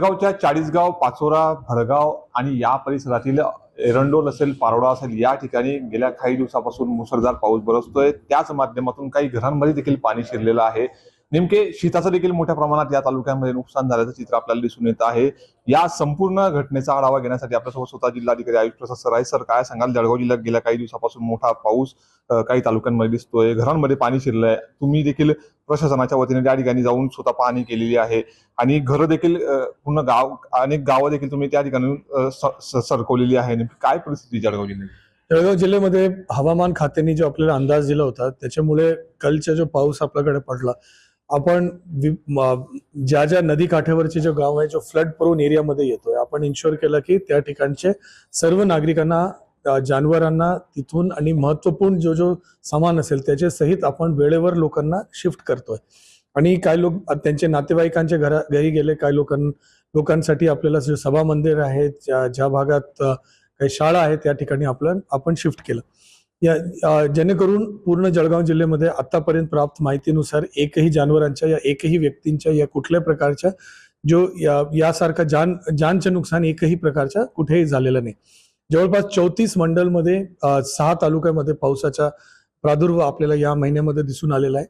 गावच्या चाळीसगाव पाचोरा भडगाव आणि या परिसरातील एरंडोल असेल पारोडा असेल या ठिकाणी गेल्या काही दिवसापासून मुसळधार पाऊस बरसतोय. त्याच माध्यमातून काही घरांमध्ये देखील पाणी शिरलेलं आहे. नेमके शेताचं देखील मोठ्या प्रमाणात या तालुक्यामध्ये नुकसान झाल्याचं चित्र आपल्याला दिसून येत आहे. या संपूर्ण घटनेचा आढावा घेण्यासाठी आपल्यासोबत स्वतः जिल्हाधिकारी आयुष प्रसाद सर आहे सर. काय सांगाल? जळगाव जिल्ह्यात गेल्या काही दिवसापासून मोठा पाऊस काही तालुक्यांमध्ये दिसतोय. घरांमध्ये पाणी शिरलंय. तुम्ही देखील प्रशासनाच्या वतीने त्या ठिकाणी जाऊन स्वतः पाहणी केलेली आहे. आणि घरं देखील पूर्ण गाव अनेक गावं देखील तुम्ही त्या ठिकाणी सरकवलेली आहे. नेमकी काय परिस्थिती जळगाव जिल्ह्यात? जळगाव जिल्ह्यामध्ये हवामान खात्याने जो आपल्याला अंदाज दिला होता त्याच्यामुळे कालचा जो पाऊस आपल्याकडे पडला आपण ज्या ज्या नदी काठावरचे जो गाव आहे जो फ्लड प्रोन एरियामध्ये येतोय आपण इन्शुअर केलं की त्या ठिकाणचे सर्व नागरिकांना जानवरांना तिथून आणि महत्त्वपूर्ण जो जो सामान असेल त्याचे सहित आपण वेळेवर लोकांना शिफ्ट करतोय. आणि काही लोक त्यांचे नातेवाईकांच्या घरा घरी गेले काही लोकां लोकांसाठी आपल्याला जे सभा मंदिर आहे ज्या ज्या भागात काही शाळा आहे त्या ठिकाणी आपलं आपण शिफ्ट केलं. या जेणेकरून पूर्ण जळगाव जिल्ह्यामध्ये आतापर्यंत प्राप्त माहितीनुसार एकही जनावरांच्या या एकही व्यक्तींच्या या कुठल्या प्रकारच्या जो या यासारखा जान जानचं नुकसान एकही प्रकारच्या कुठेही झालेलं नाही. जवळपास चौतीस मंडलमध्ये सहा तालुक्यामध्ये पावसाचा प्रादुर्भाव आपल्याला या महिन्यामध्ये दिसून आलेला आहे.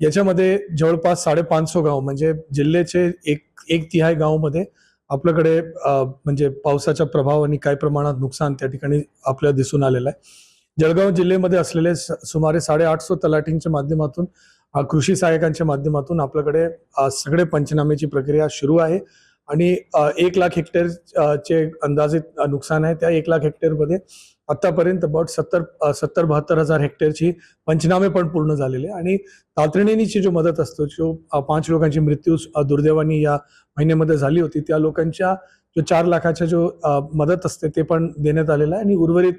याच्यामध्ये जवळपास साडेपाचशे गाव म्हणजे जिल्ह्याचे एक एक तिहाई गावमध्ये आपल्याकडे म्हणजे पावसाचा प्रभाव आणि काय प्रमाणात नुकसान त्या ठिकाणी आपल्याला दिसून आलेलं आहे. जळगाव जिल्ह्यामध्ये असलेले सुमारे सुमारे साडेआठशे तलाठींच्या माध्यमातून कृषी सहाय्यकांच्या माध्यमातून आपल्याकडे सगळे पंचनामेची प्रक्रिया सुरू आहे. आणि एक लाख हेक्टर चे अंदाजित नुकसान आहे. त्या एक लाख हेक्टरमध्ये आतापर्यंत अबाउट सत्तर सत्तर बहात्तर हजार हेक्टरची पंचनामे पण पूर्ण झालेले आणि तातडीनेची जो मदत असतो जो पाच लोकांची मृत्यू दुर्दैवानी या महिन्यामध्ये झाली होती त्या लोकांच्या जो चार लाखाच्या जो मदत असते ते पण देण्यात आलेलं आहे. आणि उर्वरित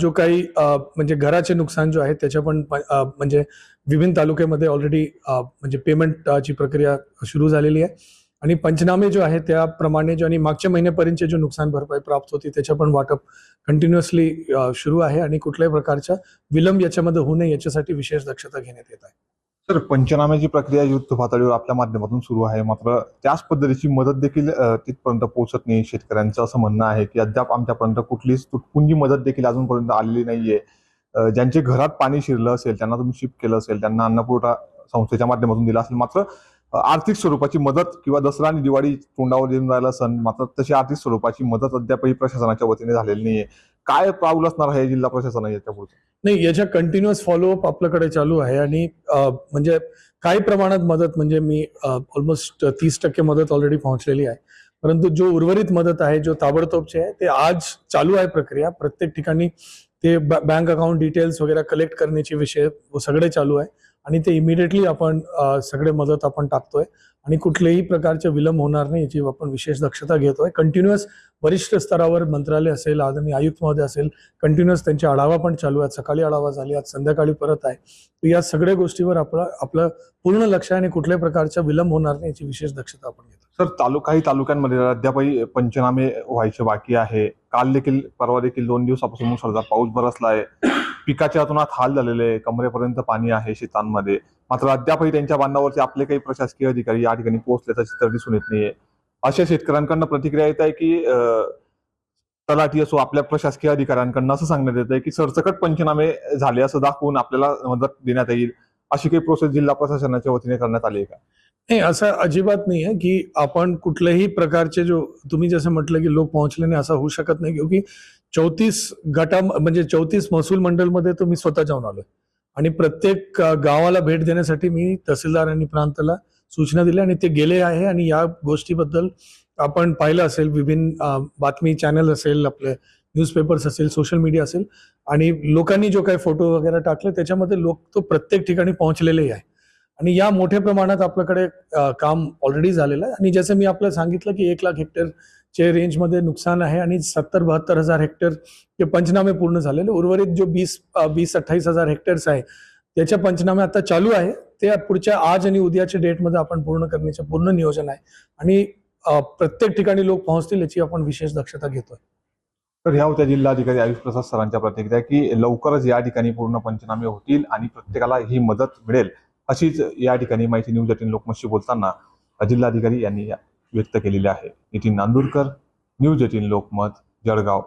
जो काही म्हणजे घराचे नुकसान जो आहे त्याच्या पण म्हणजे विभिन्न तालुक्यामध्ये ऑलरेडी म्हणजे पेमेंटची प्रक्रिया सुरू झालेली आहे. आणि पंचनामे जो आहे त्याप्रमाणे जो आणि मागच्या महिन्यापर्यंतचे जो नुकसान भरपाई प्राप्त होती त्याच्या पण वाटप कंटिन्युअसली सुरू आहे आणि कुठल्याही प्रकारचा विलंब याच्यामध्ये होऊ नये याच्यासाठी विशेष दक्षता घेण्यात येत आहे. तर पंचनाम्याची प्रक्रिया युद्ध पातळीवर आपल्या माध्यमातून सुरू आहे मात्र त्याच पद्धतीची मदत देखील तिथपर्यंत पोहोचत नाही शेतकऱ्यांचं असं म्हणणं आहे की अद्याप आमच्यापर्यंत कुठलीच तुटपुंजी मदत देखील अजूनपर्यंत आलेली नाहीये. ज्यांचे घरात पाणी शिरलं असेल त्यांना तुम्ही शिफ्ट केलं असेल त्यांना अन्नपुरवठा संस्थेच्या माध्यमातून दिला असेल मात्र आर्थिक स्वरूपाची मदत किंवा दसरा आणि दिवाळी तोंडावर येऊन राहिला सण मात्र तशी आर्थिक स्वरूपाची मदत अद्यापही प्रशासनाच्या वतीने झालेली नाहीये. काय प्राऊल असणार आहे जिल्हा प्रशासन याच्या पुढचं नाही याच्या कंटिन्युअस फॉलोअप आपल्याकडे चालू आहे आणि म्हणजे काही प्रमाणात मदत म्हणजे मी ऑलमोस्ट तीस टक्के मदत ऑलरेडी पोहोचलेली आहे. परंतु जो उर्वरित मदत आहे जो ताबडतोबचे आहे ते आज चालू आहे प्रक्रिया. प्रत्येक ठिकाणी ते बँक अकाउंट डिटेल्स वगैरे कलेक्ट करण्याचे विषय सगळे चालू आहे. आणि ते इमिडिएटली आपण सगळे मदत आपण टाकतोय. आणि कुठल्याही प्रकारचे विलंब होणार नाही याची आपण विशेष दक्षता घेतोय. कंटिन्युअस वरिष्ठ स्तरावर मंत्रालय असेल आदरणीय आयुक्त महोदय असेल कंटिन्युअस त्यांचे आढावा पण चालू आहेत. सकाळी आढावा झाली आज संध्याकाळी परत आहे. तर या सगळ्या गोष्टीवर आपलं आपलं पूर्ण लक्ष आहे आणि कुठल्याही प्रकारचा विलंब होणार नाही याची विशेष दक्षता आपण घेतो सर तालुका काही तालुक्यांमध्ये अद्यापही पंचनामे व्हायचे बाकी आहे. काल देखील परवा देखील दोन दिवसापासून मुसळधार पाऊस बरसला आहे. पिकाच्या अतोनात हाल झालेले आहे. कमरेपर्यंत पाणी आहे शेतांमध्ये. मात्र अद्यापही त्यांच्या बांधावरचे आपले काही प्रशासकीय अधिकारी या ठिकाणी पोहोचल्याचं चित्र दिसून येत नाहीये. अशा शेतकऱ्यांकडनं प्रतिक्रिया येत आहे की तलाठी असो आपल्या प्रशासकीय अधिकाऱ्यांकडनं असं सांगण्यात येत आहे की सरसकट पंचनामे झाले असं दाखवून आपल्याला मदत देण्यात येईल अशी काही प्रोसेस जिल्हा प्रशासनाच्या वतीने करण्यात आली आहे का? नाही असं अजिबात नाही आहे की आपण कुठल्याही प्रकारचे जो तुम्ही जसं म्हटलं की लोक पोहोचले नाही असं होऊ शकत नाही. क्योंकि चौतीस गटा म्हणजे चौतीस महसूल मंडलमध्ये तो मी स्वतः जाऊन आलोय. आणि प्रत्येक गावाला भेट देण्यासाठी मी तहसीलदार आणि प्रांताला सूचना दिल्या आणि ते गेले आहे आणि या गोष्टीबद्दल आपण पाहिलं असेल विभिन्न बातमी चॅनल असेल आपले न्यूजपेपर्स असेल सोशल मीडिया असेल. आणि लोकांनी जो काही फोटो वगैरे टाकले त्याच्यामध्ये लोक तो प्रत्येक ठिकाणी पोहोचलेले आहे आणि या मोठ्या प्रमाणात आपल्याकडे काम ऑलरेडी झालेलं आहे. आणि जसं मी आपल्याला सांगितलं की एक लाख हेक्टरचे रेंजमध्ये नुकसान आहे आणि सत्तर बहात्तर हजार हेक्टर हे पंचनामे पूर्ण झालेले उर्वरित जो वीस वीस अठ्ठावीस हजार हेक्टर्स आहे त्याच्या पंचनामे आता चालू आहे. ते पुढच्या आज आणि उद्याच्या डेटमध्ये आपण पूर्ण करण्याचं पूर्ण नियोजन आहे. आणि प्रत्येक ठिकाणी लोक पोहोचतील याची आपण विशेष दक्षता घेतोय. तर ह्या होत्या जिल्हाधिकारी आयुष प्रसाद सरांच्या प्रतिक्रिया की लवकरच या ठिकाणी पूर्ण पंचनामे होतील आणि प्रत्येकाला ही मदत मिळेल. अशीच या ठिकाणी माहिती न्यूज एटीन लोकमतशी बोलताना जिल्हाधिकारी यांनी व्यक्त केलेली आहे. Nitin Nandurkar news eighteen Lokmat Jalgaon.